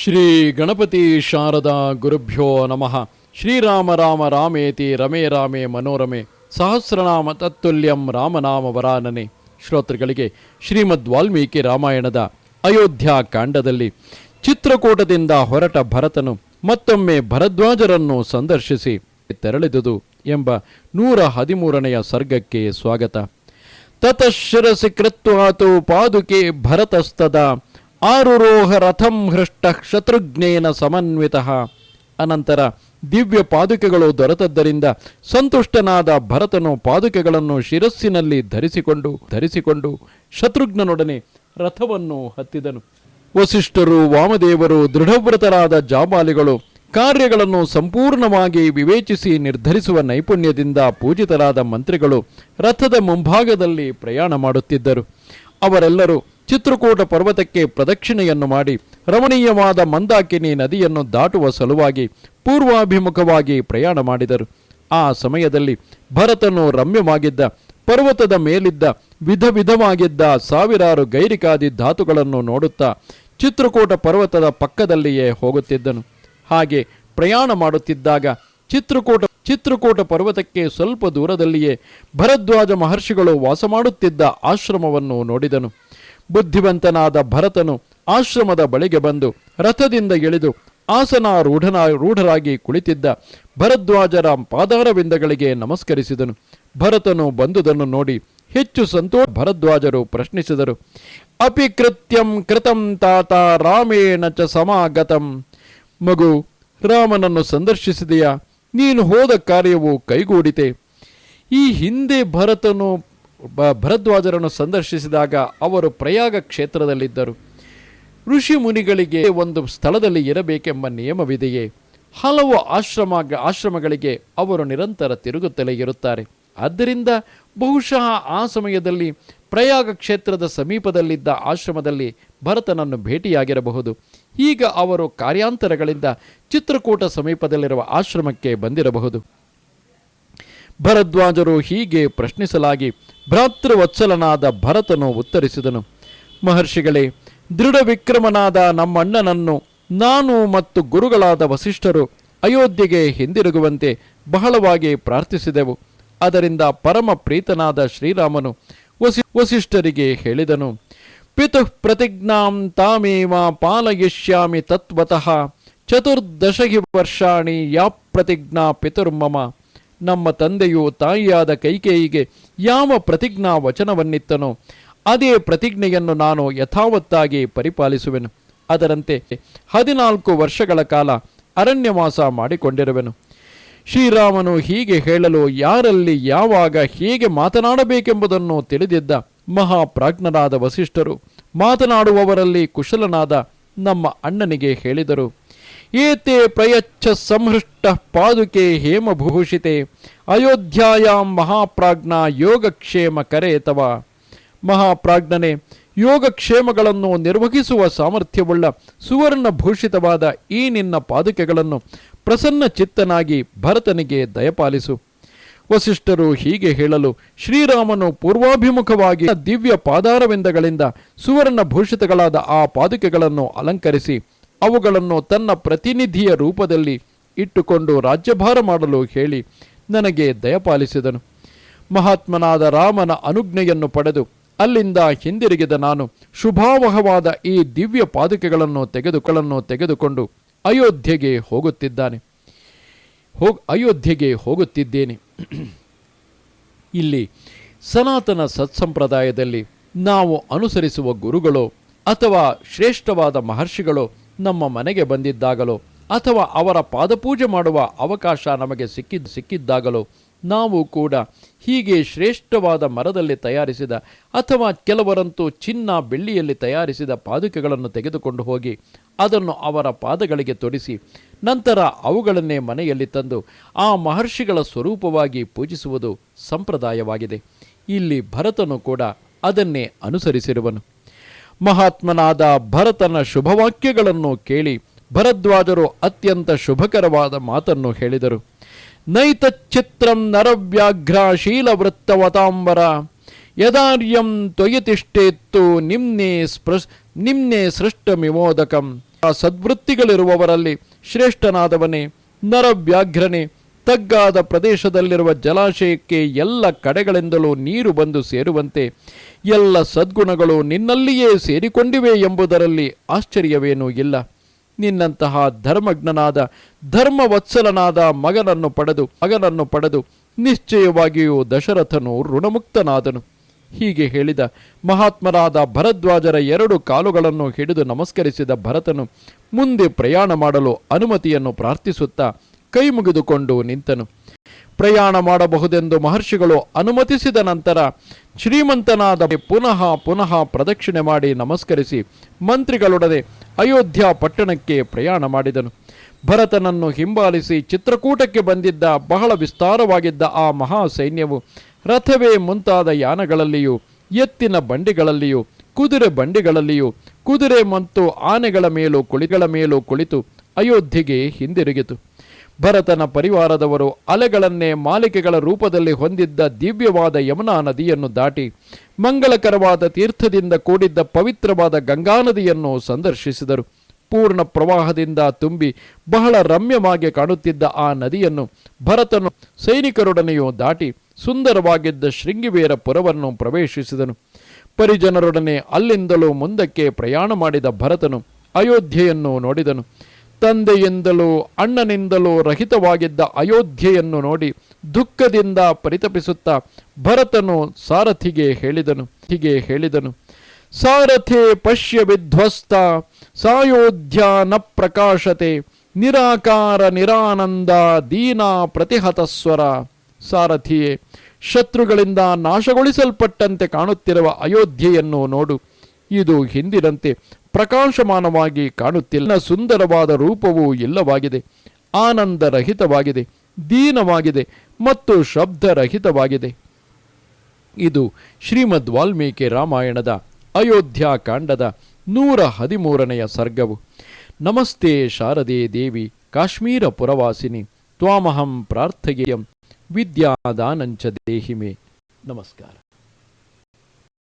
ಶ್ರೀ ಗಣಪತಿ ಶಾರದಾ ಗುರುಭ್ಯೋ ನಮಃ. ಶ್ರೀರಾಮ ರಾಮ ರಾಮೇತಿ ರಮೇ ರಾಮೇ ಮನೋರಮೆ. ಸಹಸ್ರನಾಮ ತತ್ತುಲ್ಯಂ ರಾಮನಾಮ ವರಾನನೆ. ಶ್ರೋತೃಗಳಿಗೆ ಶ್ರೀಮದ್ ವಾಲ್ಮೀಕಿ ರಾಮಾಯಣದ ಅಯೋಧ್ಯ ಕಾಂಡದಲ್ಲಿ ಚಿತ್ರಕೂಟದಿಂದ ಹೊರಟ ಭರತನು ಮತ್ತೊಮ್ಮೆ ಭರದ್ವಾಜರನ್ನು ಸಂದರ್ಶಿಸಿ ತೆರಳಿದುದು ಎಂಬ ನೂರ ಹದಿಮೂರನೆಯ ಸರ್ಗಕ್ಕೆ ಸ್ವಾಗತ. ತತಃಶಿರಸಿ ಕೃತ್ವಾತು ಪಾದುಕೆ ಭರತಸ್ತದ. ಆರುರೋಹ ರಥಂ ಹೃಷ್ಟ ಶತ್ರುಘ್ನೇನ ಸಮನ್ವಿತ. ಅನಂತರ ದಿವ್ಯ ಪಾದುಕೆಗಳು ದೊರೆತದ್ದರಿಂದ ಸಂತುಷ್ಟನಾದ ಭರತನು ಪಾದುಕೆಗಳನ್ನು ಶಿರಸ್ಸಿನಲ್ಲಿ ಧರಿಸಿಕೊಂಡು ಧರಿಸಿಕೊಂಡು ಶತ್ರುಘ್ನನೊಡನೆ ರಥವನ್ನು ಹತ್ತಿದನು. ವಸಿಷ್ಠರು, ವಾಮದೇವರು, ದೃಢವ್ರತರಾದ ಜಾಬಾಲಿಗಳು ಕಾರ್ಯಗಳನ್ನು ಸಂಪೂರ್ಣವಾಗಿ ವಿವೇಚಿಸಿ ನಿರ್ಧರಿಸುವ ನೈಪುಣ್ಯದಿಂದ ಪೂಜಿತರಾದ ಮಂತ್ರಿಗಳು ರಥದ ಮುಂಭಾಗದಲ್ಲಿ ಪ್ರಯಾಣ ಮಾಡುತ್ತಿದ್ದರು. ಅವರೆಲ್ಲರೂ ಚಿತ್ರಕೂಟ ಪರ್ವತಕ್ಕೆ ಪ್ರದಕ್ಷಿಣೆಯನ್ನು ಮಾಡಿ ರಮಣೀಯವಾದ ಮಂದಾಕಿನಿ ನದಿಯನ್ನು ದಾಟುವ ಸಲುವಾಗಿ ಪೂರ್ವಾಭಿಮುಖವಾಗಿ ಪ್ರಯಾಣ ಮಾಡಿದರು. ಆ ಸಮಯದಲ್ಲಿ ಭರತನು ರಮ್ಯವಾಗಿದ್ದ, ಪರ್ವತದ ಮೇಲಿದ್ದ ವಿಧ ವಿಧವಾಗಿದ್ದ ಸಾವಿರಾರು ಗೈರಿಕಾದಿ ಧಾತುಗಳನ್ನು ನೋಡುತ್ತಾ ಚಿತ್ರಕೂಟ ಪರ್ವತದ ಪಕ್ಕದಲ್ಲಿಯೇ ಹೋಗುತ್ತಿದ್ದನು. ಹಾಗೆ ಪ್ರಯಾಣ ಮಾಡುತ್ತಿದ್ದಾಗ ಚಿತ್ರಕೂಟ ಚಿತ್ರಕೂಟ ಪರ್ವತಕ್ಕೆ ಸ್ವಲ್ಪ ದೂರದಲ್ಲಿಯೇ ಭರದ್ವಾಜ ಮಹರ್ಷಿಗಳು ವಾಸ ಮಾಡುತ್ತಿದ್ದ ಆಶ್ರಮವನ್ನು ನೋಡಿದನು. ಬುದ್ಧಿವಂತನಾದ ಭರತನು ಆಶ್ರಮದ ಬಳಿಗೆ ಬಂದು ರಥದಿಂದ ಇಳಿದು ಆಸನಾರೂಢನ ರೂಢರಾಗಿ ಕುಳಿತಿದ್ದ ಭರದ್ವಾಜರ ಪಾದಾರವಿಂದಗಳಿಗೆ ನಮಸ್ಕರಿಸಿದನು. ಭರತನು ಬಂದುದನ್ನು ನೋಡಿ ಹೆಚ್ಚು ಸಂತೋಷ ಭರದ್ವಾಜರು ಪ್ರಶ್ನಿಸಿದರು. ಅಪಿ ಕೃತ್ಯಂ ಕೃತಂ ತಾತ ರಾಮೇಣ ಚ ಸಮಾಗತಂ. ಮಗು, ರಾಮನನ್ನು ಸಂದರ್ಶಿಸಿದೆಯಾ? ನೀನು ಹೋದ ಕಾರ್ಯವು ಕೈಗೂಡಿತೆ. ಈ ಹಿಂದೆ ಭರತನು ಬ- ಭರದ್ವಾಜರನ್ನು ಸಂದರ್ಶಿಸಿದಾಗ ಅವರು ಪ್ರಯಾಗ ಕ್ಷೇತ್ರದಲ್ಲಿದ್ದರು. ಋಷಿ ಮುನಿಗಳಿಗೆ ಒಂದು ಸ್ಥಳದಲ್ಲಿ ಇರಬೇಕೆಂಬ ನಿಯಮವಿದೆಯೇ? ಹಲವು ಆಶ್ರಮ ಆಶ್ರಮಗಳಿಗೆ ಅವರು ನಿರಂತರ ತಿರುಗುತ್ತಲೇ ಇರುತ್ತಾರೆ. ಆದ್ದರಿಂದ ಬಹುಶಃ ಆ ಸಮಯದಲ್ಲಿ ಪ್ರಯಾಗ ಕ್ಷೇತ್ರದ ಸಮೀಪದಲ್ಲಿದ್ದ ಆಶ್ರಮದಲ್ಲಿ ಭರತನನ್ನು ಭೇಟಿಯಾಗಿರಬಹುದು. ಈಗ ಅವರು ಕಾರ್ಯಾಂತರಗಳಿಂದ ಚಿತ್ರಕೂಟ ಸಮೀಪದಲ್ಲಿರುವ ಆಶ್ರಮಕ್ಕೆ ಬಂದಿರಬಹುದು. ಭರದ್ವಾಜರು ಹೀಗೆ ಪ್ರಶ್ನಿಸಲಾಗಿ ಭ್ರಾತೃವತ್ಸಲನಾದ ಭರತನು ಉತ್ತರಿಸಿದನು, ಮಹರ್ಷಿಗಳೇ ದೃಢ ವಿಕ್ರಮನಾದ ನಮ್ಮಣ್ಣನನ್ನು ನಾನು ಮತ್ತು ಗುರುಗಳಾದ ವಸಿಷ್ಠರು ಅಯೋಧ್ಯೆಗೆ ಹಿಂದಿರುಗುವಂತೆ ಬಹಳವಾಗಿ ಪ್ರಾರ್ಥಿಸಿದೆವು. ಅದರಿಂದ ಪರಮ ಪ್ರೀತನಾದ ಶ್ರೀರಾಮನು ವಸಿ, ವಸಿಷ್ಠರಿಗೆ ಹೇಳಿದನು, ಪಿತುಃ ಪ್ರತಿಜ್ಞಾಂ ತಾಮೇವ ಪಾಲಯಿಷ್ಯಾಮಿ ತತ್ವತಃ ಚತುರ್ದಶಿ ವರ್ಷಾಣಿ ಯಾ ಪ್ರತಿಜ್ಞಾ ಪಿತುರ್ಮಮ ನಮ್ಮ ತಂದೆಯು ತಾಯಿಯಾದ ಕೈಕೇಯಿಗೆ ಯಾವ ಪ್ರತಿಜ್ಞಾ ವಚನವನ್ನಿತ್ತನೋ ಅದೇ ಪ್ರತಿಜ್ಞೆಯನ್ನು ನಾನು ಯಥಾವತ್ತಾಗಿ ಪರಿಪಾಲಿಸುವೆನು. ಅದರಂತೆ ಹದಿನಾಲ್ಕು ವರ್ಷಗಳ ಕಾಲ ಅರಣ್ಯವಾಸ ಮಾಡಿಕೊಂಡಿರುವೆನು. ಶ್ರೀರಾಮನು ಹೀಗೆ ಹೇಳಲು ಯಾರಲ್ಲಿ ಯಾವಾಗ ಹೇಗೆ ಮಾತನಾಡಬೇಕೆಂಬುದನ್ನು ತಿಳಿದಿದ್ದ ಮಹಾಪ್ರಾಜ್ಞರಾದ ವಸಿಷ್ಠರು ಮಾತನಾಡುವವರಲ್ಲಿ ಕುಶಲನಾದ ನಮ್ಮ ಅಣ್ಣನಿಗೆ ಹೇಳಿದರು. ಏತೆ ಪ್ರಯಚ್ಛ ಸಂಹೃಷ್ಟ ಪಾದುಕೆ ಹೇಮಭೂಷಿತೆ, ಅಯೋಧ್ಯಾಯಾಂ ಮಹಾಪ್ರಾಜ್ಞ ಯೋಗಕ್ಷೇಮ ಕರೆ ತವ ಮಹಾಪ್ರಾಜ್ಞನೆ, ಯೋಗಕ್ಷೇಮಗಳನ್ನು ನಿರ್ವಹಿಸುವ ಸಾಮರ್ಥ್ಯವುಳ್ಳ ಸುವರ್ಣ ಭೂಷಿತವಾದ ಈ ನಿನ್ನ ಪಾದುಕೆಗಳನ್ನು ಪ್ರಸನ್ನ ಚಿತ್ತನಾಗಿ ಭರತನಿಗೆ ದಯಪಾಲಿಸು. ವಸಿಷ್ಠರು ಹೀಗೆ ಹೇಳಲು ಶ್ರೀರಾಮನು ಪೂರ್ವಾಭಿಮುಖವಾಗಿ ದಿವ್ಯ ಪಾದಾರವಿಂದಗಳಿಂದ ಸುವರ್ಣ ಭೂಷಿತಗಳಾದ ಆ ಪಾದುಕೆಗಳನ್ನು ಅಲಂಕರಿಸಿ ಅವುಗಳನ್ನು ತನ್ನ ಪ್ರತಿನಿಧಿಯ ರೂಪದಲ್ಲಿ ಇಟ್ಟುಕೊಂಡು ರಾಜ್ಯಭಾರ ಮಾಡಲು ಹೇಳಿ ನನಗೆ ದಯಪಾಲಿಸಿದನು ಮಹಾತ್ಮನಾದ ರಾಮನ ಅನುಜ್ಞೆಯನ್ನು ಪಡೆದು ಅಲ್ಲಿಂದ ಹಿಂದಿರುಗಿದ ನಾನು ಶುಭಾವಹವಾದ ಈ ದಿವ್ಯ ಪಾದುಕೆಗಳನ್ನು ತೆಗೆದುಕೊಳ್ಳನ್ನು ತೆಗೆದುಕೊಂಡು ಅಯೋಧ್ಯೆಗೆ ಹೋಗುತ್ತಿದ್ದಾನೆ. ಹೋಗ್ ಅಯೋಧ್ಯೆಗೆ ಹೋಗುತ್ತಿದ್ದೇನೆ. ಇಲ್ಲಿ ಸನಾತನ ಸತ್ಸಂಪ್ರದಾಯದಲ್ಲಿ ನಾವು ಅನುಸರಿಸುವ ಗುರುಗಳು ಅಥವಾ ಶ್ರೇಷ್ಠವಾದ ಮಹರ್ಷಿಗಳು ನಮ್ಮ ಮನೆಗೆ ಬಂದಿದ್ದಾಗಲೋ ಅಥವಾ ಅವರ ಪಾದಪೂಜೆ ಮಾಡುವ ಅವಕಾಶ ನಮಗೆ ಸಿಕ್ಕಿದ್ದು ಸಿಕ್ಕಿದ್ದಾಗಲೋ ನಾವು ಕೂಡ ಹೀಗೆ ಶ್ರೇಷ್ಠವಾದ ಮರದಲ್ಲಿ ತಯಾರಿಸಿದ ಅಥವಾ ಕೆಲವರಂತೂ ಚಿನ್ನ ಬೆಳ್ಳಿಯಲ್ಲಿ ತಯಾರಿಸಿದ ಪಾದುಕೆಗಳನ್ನು ತೆಗೆದುಕೊಂಡು ಹೋಗಿ ಅದನ್ನು ಅವರ ಪಾದಗಳಿಗೆ ತೊಡಿಸಿ ನಂತರ ಅವುಗಳನ್ನೇ ಮನೆಯಲ್ಲಿ ತಂದು ಆ ಮಹರ್ಷಿಗಳ ಸ್ವರೂಪವಾಗಿ ಪೂಜಿಸುವುದು ಸಂಪ್ರದಾಯವಾಗಿದೆ. ಇಲ್ಲಿ ಭರತನು ಕೂಡ ಅದನ್ನೇ ಅನುಸರಿಸಿರುವನು. ಮಹಾತ್ಮನಾದ ಭರತನ ಶುಭವಾಕ್ಯಗಳನ್ನು ಕೇಳಿ ಭರದ್ವಾಜರು ಅತ್ಯಂತ ಶುಭಕರವಾದ ಮಾತನ್ನು ಹೇಳಿದರು. ನೈತಚ್ಚಿತ್ರಂ ನರವ್ಯಾಘ್ರ ಶೀಲವೃತ್ತವತಾಂಬರ ಯದಾರ್ಯಂ ತ್ವಯಿತಿಷ್ಠೇತ್ತು ನಿಮ್ನೆ ಸ್ಪೃ, ನಿಮ್ನೆ ಸೃಷ್ಟಮಿಮೋದಕಂ ಆ ಸದ್ವೃತ್ತಿಗಳಿರುವವರಲ್ಲಿ ಶ್ರೇಷ್ಠನಾದವನೇ ನರವ್ಯಾಘ್ರನೇ. ತಗ್ಗಾದ ಪ್ರದೇಶದಲ್ಲಿರುವ ಜಲಾಶಯಕ್ಕೆ ಎಲ್ಲ ಕಡೆಗಳಿಂದಲೂ ನೀರು ಬಂದು ಸೇರುವಂತೆ ಎಲ್ಲ ಸದ್ಗುಣಗಳು ನಿನ್ನಲ್ಲಿಯೇ ಸೇರಿಕೊಂಡಿವೆ ಎಂಬುದರಲ್ಲಿ ಆಶ್ಚರ್ಯವೇನೂ ಇಲ್ಲ. ನಿನ್ನಂತಹ ಧರ್ಮಜ್ಞನಾದ, ಧರ್ಮವತ್ಸಲನಾದ ಮಗನನ್ನು ಪಡೆದು ಮಗನನ್ನು ಪಡೆದು ನಿಶ್ಚಯವಾಗಿಯೂ ದಶರಥನು ಋಣಮುಕ್ತನಾದನು. ಹೀಗೆ ಹೇಳಿದ ಮಹಾತ್ಮರಾದ ಭರದ್ವಾಜರ ಎರಡು ಕಾಲುಗಳನ್ನು ಹಿಡಿದು ನಮಸ್ಕರಿಸಿದ ಭರತನು ಮುಂದೆ ಪ್ರಯಾಣ ಮಾಡಲು ಅನುಮತಿಯನ್ನು ಪ್ರಾರ್ಥಿಸುತ್ತಾ ಕೈ ಮುಗಿದುಕೊಂಡು ನಿಂತನು. ಪ್ರಯಾಣ ಮಾಡಬಹುದೆಂದು ಮಹರ್ಷಿಗಳು ಅನುಮತಿಸಿದ ನಂತರ ಶ್ರೀಮಂತನಾದ ಪುನಃ ಪುನಃ ಪ್ರದಕ್ಷಿಣೆ ಮಾಡಿ ನಮಸ್ಕರಿಸಿ ಮಂತ್ರಿಗಳೊಡನೆ ಅಯೋಧ್ಯ ಪಟ್ಟಣಕ್ಕೆ ಪ್ರಯಾಣ ಮಾಡಿದನು. ಭರತನನ್ನು ಹಿಂಬಾಲಿಸಿ ಚಿತ್ರಕೂಟಕ್ಕೆ ಬಂದಿದ್ದ ಬಹಳ ವಿಸ್ತಾರವಾಗಿದ್ದ ಆ ಮಹಾ ಸೈನ್ಯವು ರಥವೇ ಮುಂತಾದ ಯಾನಗಳಲ್ಲಿಯೂ, ಎತ್ತಿನ ಬಂಡಿಗಳಲ್ಲಿಯೂ, ಕುದುರೆ ಬಂಡಿಗಳಲ್ಲಿಯೂ, ಕುದುರೆ ಮತ್ತು ಆನೆಗಳ ಮೇಲೂ ಕುಳಿಗಳ ಮೇಲೂ ಕುಳಿತು ಅಯೋಧ್ಯೆಗೆ ಹಿಂದಿರುಗಿತು. ಭರತನ ಪರಿವಾರದವರು ಅಲೆಗಳನ್ನೇ ಮಾಲಿಕೆಗಳ ರೂಪದಲ್ಲಿ ಹೊಂದಿದ್ದ ದಿವ್ಯವಾದ ಯಮುನಾ ನದಿಯನ್ನು ದಾಟಿ ಮಂಗಳಕರವಾದ ತೀರ್ಥದಿಂದ ಕೂಡಿದ್ದ ಪವಿತ್ರವಾದ ಗಂಗಾ ನದಿಯನ್ನು ಸಂದರ್ಶಿಸಿದರು. ಪೂರ್ಣ ಪ್ರವಾಹದಿಂದ ತುಂಬಿ ಬಹಳ ರಮ್ಯವಾಗಿ ಕಾಣುತ್ತಿದ್ದ ಆ ನದಿಯನ್ನು ಭರತನು ಸೈನಿಕರೊಡನೆಯೂ ದಾಟಿ ಸುಂದರವಾಗಿದ್ದ ಶೃಂಗಿವೇರ ಪುರವನ್ನು ಪ್ರವೇಶಿಸಿದನು. ಪರಿಜನರೊಡನೆ ಅಲ್ಲಿಂದಲೂ ಮುಂದಕ್ಕೆ ಪ್ರಯಾಣ ಮಾಡಿದ ಭರತನು ಅಯೋಧ್ಯೆಯನ್ನು ನೋಡಿದನು. ತಂದೆಯಿಂದಲೂ ಅಣ್ಣನಿಂದಲೂ ರಹಿತವಾಗಿದ್ದ ಅಯೋಧ್ಯೆಯನ್ನು ನೋಡಿ ದುಃಖದಿಂದ ಪರಿತಪಿಸುತ್ತಾ ಭರತನು ಸಾರಥಿಗೆ ಹೇಳಿದನು, ಹೀಗೆ ಹೇಳಿದನು, ಸಾರಥಿ ಪಶ್ಯ ವಿಧ್ವಸ್ತ, ಸಾಯೋಧ್ಯ ನ ಪ್ರಕಾಶತೆ, ನಿರಾಕಾರ ನಿರಾನಂದ ದೀನಾ ಪ್ರತಿಹತಸ್ವರ. ಸಾರಥಿಯೇ, ಶತ್ರುಗಳಿಂದ ನಾಶಗೊಳಿಸಲ್ಪಟ್ಟಂತೆ ಕಾಣುತ್ತಿರುವ ಅಯೋಧ್ಯೆಯನ್ನು ನೋಡು ಇದು ಹಿಂದಿನಂತೆ ಪ್ರಕಾಶಮಾನವಾಗಿ ಕಾಣುತ್ತಿಲ್ಲ. ಸುಂದರವಾದ ರೂಪವೂ ಇಲ್ಲವಾಗಿದೆ. ಆನಂದರಹಿತವಾಗಿದೆ. ದೀನವಾಗಿದೆ ಮತ್ತು ಶಬ್ದರಹಿತವಾಗಿದೆ. ಇದು ಶ್ರೀಮದ್ ವಾಲ್ಮೀಕಿ ರಾಮಾಯಣದ ಅಯೋಧ್ಯಾಕಾಂಡದ ನೂರ ಹದಿಮೂರನೆಯ ಸರ್ಗವು. ನಮಸ್ತೆ ಶಾರದೆ ದೇವಿ, ಕಾಶ್ಮೀರ ಪುರವಾಸಿನಿ, ತ್ವಾಮಹಂ ಪ್ರಾರ್ಥಯೇಯಂ, ವಿದ್ಯಾದಾನಂಚ ದೇಹಿಮೆ. ನಮಸ್ಕಾರ.